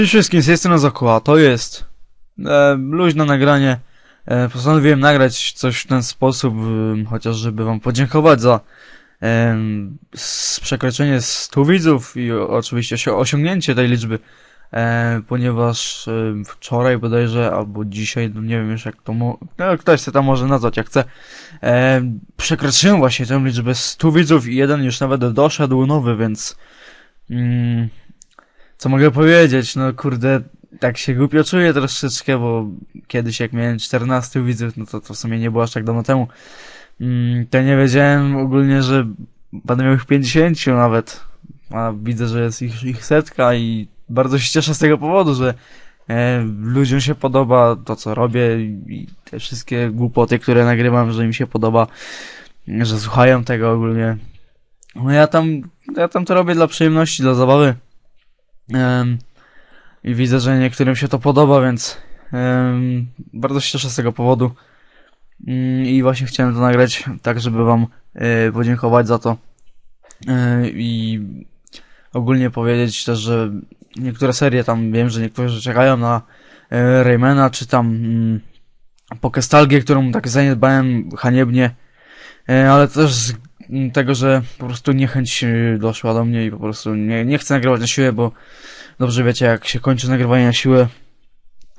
Cześć wszystkim, z tej strony Zakuła, to jest e, luźne nagranie. E, postanowiłem nagrać coś w ten sposób, e, chociaż żeby wam podziękować za e, przekroczenie 100 widzów i oczywiście osią- osiągnięcie tej liczby, e, ponieważ e, wczoraj bodajże, albo dzisiaj, no nie wiem już jak to, no, ktoś się tam może nazwać jak chce, e, przekroczyłem właśnie tę liczbę 100 widzów i jeden już nawet doszedł nowy, więc mm, co mogę powiedzieć? No kurde, tak się głupio czuję troszeczkę, bo kiedyś jak miałem 14 widzów, no to, to w sumie nie było aż tak dawno temu. Mm, to nie wiedziałem ogólnie, że będę miał ich 50 nawet. A widzę, że jest ich, ich setka i bardzo się cieszę z tego powodu, że e, ludziom się podoba to, co robię i te wszystkie głupoty, które nagrywam, że im się podoba, że słuchają tego ogólnie. No ja tam, ja tam to robię dla przyjemności, dla zabawy. I widzę, że niektórym się to podoba, więc bardzo się cieszę z tego powodu. Mm, I właśnie chciałem to nagrać, tak żeby wam e, podziękować za to. E, I ogólnie powiedzieć też, że niektóre serie tam wiem, że niektórzy czekają na e, Raymana, czy tam mm, Pokestalgię, którą tak zaniedbałem haniebnie, ale też tego, że po prostu niechęć e, doszła do mnie i po prostu nie, nie chcę nagrywać na siłę, bo dobrze wiecie, jak się kończy nagrywanie na siłę,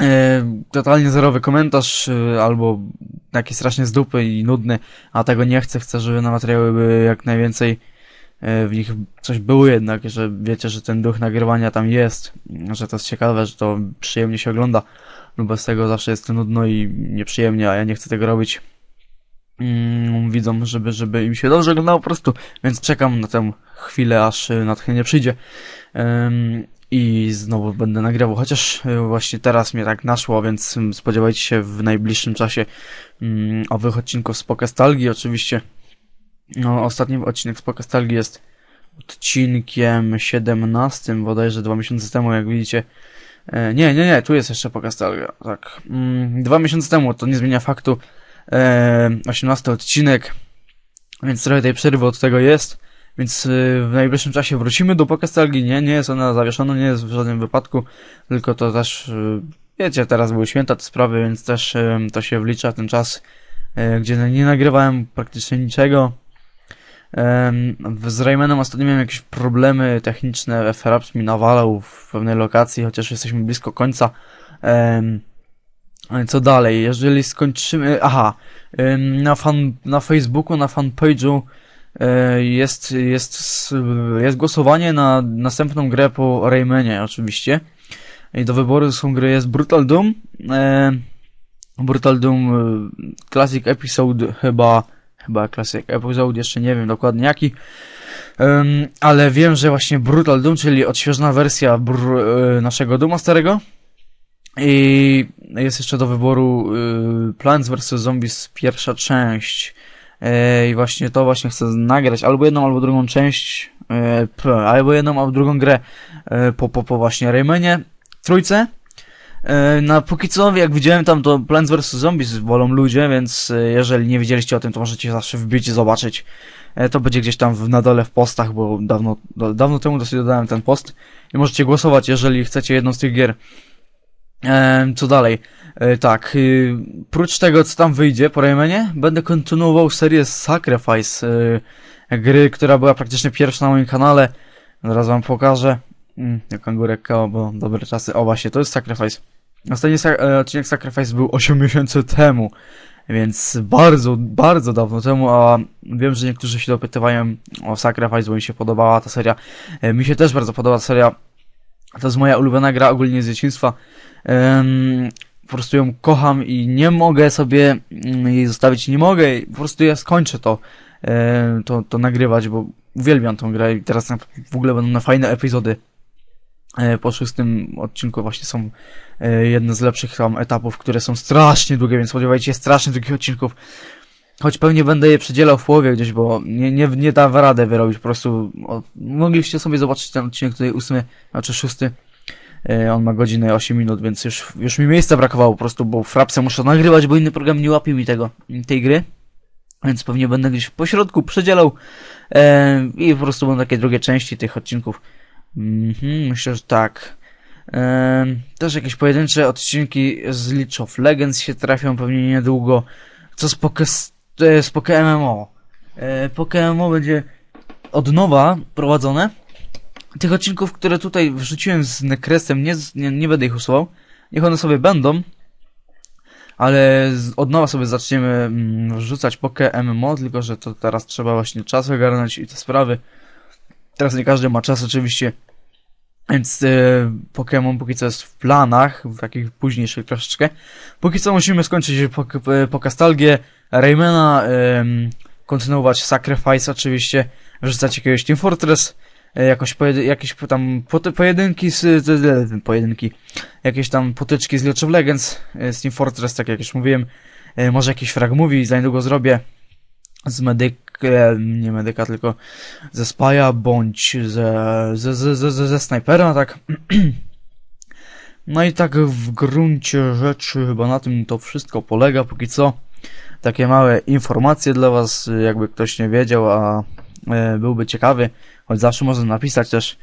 e, totalnie zerowy komentarz, e, albo taki strasznie z dupy i nudny, a tego nie chcę, chcę, żeby na materiały były jak najwięcej w nich coś było jednak, że wiecie, że ten duch nagrywania tam jest, że to jest ciekawe, że to przyjemnie się ogląda, no bez tego zawsze jest nudno i nieprzyjemnie, a ja nie chcę tego robić mm, widzom, żeby, żeby im się dobrze oglądało po prostu, więc czekam na tę chwilę, aż y, natchnienie przyjdzie Ym, i znowu będę nagrywał, chociaż y, właśnie teraz mnie tak naszło, więc ym, spodziewajcie się w najbliższym czasie mm, owych odcinków z Pokestalgii, oczywiście no, ostatni odcinek z Pokestalgii jest odcinkiem 17, bodajże dwa miesiące temu, jak widzicie. E, nie, nie, nie, tu jest jeszcze Pokestalgia, tak. Mm, dwa miesiące temu, to nie zmienia faktu. E, 18 odcinek, więc trochę tej przerwy od tego jest. Więc y, w najbliższym czasie wrócimy do Pokestalgii. Nie, nie jest ona zawieszona, nie jest w żadnym wypadku, tylko to też, y, wiecie, teraz były święta te sprawy, więc też y, to się wlicza ten czas, gdzie nie nagrywałem praktycznie niczego. Z Raymanem ostatnio miałem jakieś problemy techniczne, FRAPS mi nawalał w pewnej lokacji, chociaż jesteśmy blisko końca. Co dalej? Jeżeli skończymy... Aha, na, fan, na Facebooku, na fanpage'u e, jest, jest, jest głosowanie na następną grę po Raymanie oczywiście. I do wyboru są gry jest Brutal Doom, e, Brutal Doom e, Classic Episode chyba chyba Classic Episode, jeszcze nie wiem dokładnie jaki. Ale wiem, że właśnie Brutal Doom, czyli odświeżona wersja naszego Dooma starego. I jest jeszcze do wyboru y, Plants vs. Zombies pierwsza część. E, I właśnie to właśnie chcę nagrać. Albo jedną, albo drugą część. E, albo jedną, albo drugą grę. E, po, po, po właśnie Raymanie. Trójce. Na póki co, jak widziałem tam, to Plants vs. Zombies wolą ludzie, więc jeżeli nie wiedzieliście o tym, to możecie zawsze wbić i zobaczyć. To będzie gdzieś tam na dole w postach, bo dawno, da, dawno temu dosyć dodałem ten post. I możecie głosować, jeżeli chcecie jedną z tych gier. Co dalej? E, tak, y, prócz tego, co tam wyjdzie po Raymanie, będę kontynuował serię Sacrifice. E, gry, która była praktycznie pierwsza na moim kanale. Zaraz wam pokażę. Mm, jak kangurek kao, bo dobre czasy. O właśnie, to jest Sacrifice. Ostatni sa- e, odcinek Sacrifice był 8 miesięcy temu, więc bardzo, bardzo dawno temu, a wiem, że niektórzy się dopytywają o Sacrifice, bo mi się podobała ta seria. E, Mi się też bardzo podoba ta seria. To jest moja ulubiona gra ogólnie z dzieciństwa. Em, po prostu ją kocham i nie mogę sobie mm, jej zostawić, nie mogę, po prostu ja skończę to, e, to, to nagrywać, bo uwielbiam tą grę i teraz w ogóle będą na fajne epizody. E, Po szóstym odcinku właśnie są e, jedne z lepszych tam etapów, które są strasznie długie, więc spodziewajcie się strasznie długich odcinków. Choć pewnie będę je przedzielał w połowie gdzieś, bo nie, nie, nie da radę wyrobić. Po prostu o, mogliście sobie zobaczyć ten odcinek tutaj ósmy, znaczy szósty. E, On ma godzinę 8 minut, więc już, już mi miejsca brakowało po prostu, bo frapsę muszę nagrywać, bo inny program nie łapie mi tego, tej gry. Więc pewnie będę gdzieś po środku przedzielał e, i po prostu będą takie drugie części tych odcinków. Mhm, myślę, że tak. Em, też jakieś pojedyncze odcinki z League of Legends się trafią pewnie niedługo. Co z Poke, e, z Poke MMO? E, Poke MMO będzie od nowa prowadzone. Tych odcinków, które tutaj wrzuciłem z Nekresem, nie, z- nie, nie będę ich usuwał. Niech one sobie będą. Ale z, od nowa sobie zaczniemy mm, wrzucać Poke MMO, tylko że to teraz trzeba właśnie czas ogarnąć i te sprawy. Teraz nie każdy ma czas oczywiście. Więc e, Pokémon póki co jest w planach, w takich późniejszych troszeczkę. Póki co musimy skończyć pok- e, Pokastalgię, Raymana, kontynuować Sacrifice oczywiście, wrzucać jakiegoś Team Fortress, e, jakoś pojedy- jakieś tam pojedynki z, pojedynki, jakieś tam potyczki z League of Legends, e, z Team Fortress, tak jak już mówiłem, e, może jakiś frag movie za niedługo zrobię, z Medyk, nie Medyka, tylko ze Spaja, bądź ze, ze, ze, ze, ze, ze Snipera, tak. No i tak w gruncie rzeczy chyba na tym to wszystko polega póki co. Takie małe informacje dla was, jakby ktoś nie wiedział, a e, byłby ciekawy, choć zawsze można napisać też.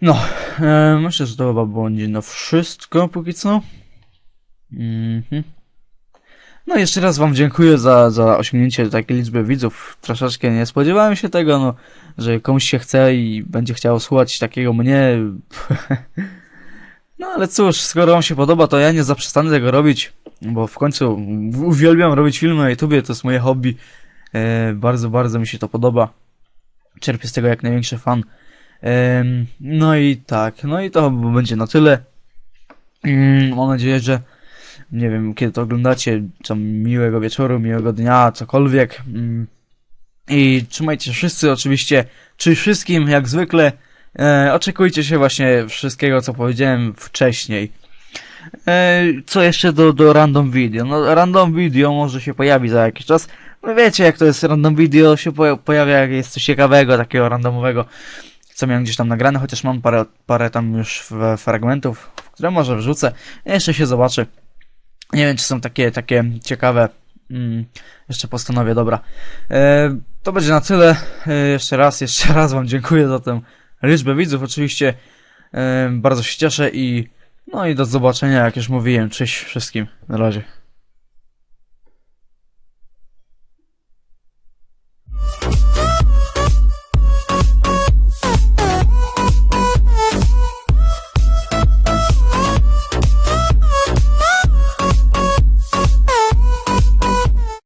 No, e, myślę, że to chyba będzie na wszystko póki co. Mhm. No jeszcze raz wam dziękuję za, za osiągnięcie takiej liczby widzów. Troszeczkę nie spodziewałem się tego, no, że komuś się chce i będzie chciał słuchać takiego mnie. No ale cóż, skoro wam się podoba, to ja nie zaprzestanę tego robić, bo w końcu uwielbiam robić filmy na YouTubie, to jest moje hobby. E, bardzo, bardzo mi się to podoba. Czerpię z tego jak największy fan. No i tak, no i to będzie na tyle. Mm, Mam nadzieję, że nie wiem, kiedy to oglądacie, tam miłego wieczoru, miłego dnia, cokolwiek. Mm. I trzymajcie się wszyscy oczywiście, czy wszystkim, jak zwykle. E, oczekujcie się właśnie wszystkiego, co powiedziałem wcześniej. E, co jeszcze do, do random video? No, random video może się pojawi za jakiś czas. No wiecie, jak to jest random video, się po, pojawia, jak jest coś ciekawego, takiego randomowego, co miałem gdzieś tam nagrane, chociaż mam parę, parę tam już fragmentów, które może wrzucę. Jeszcze się zobaczy. Nie wiem, czy są takie, takie ciekawe. Mm, jeszcze postanowię, dobra. E, to będzie na tyle. E, jeszcze raz, jeszcze raz Wam dziękuję za tę liczbę widzów. Oczywiście e, bardzo się cieszę i no i do zobaczenia, jak już mówiłem. Cześć wszystkim. Na razie.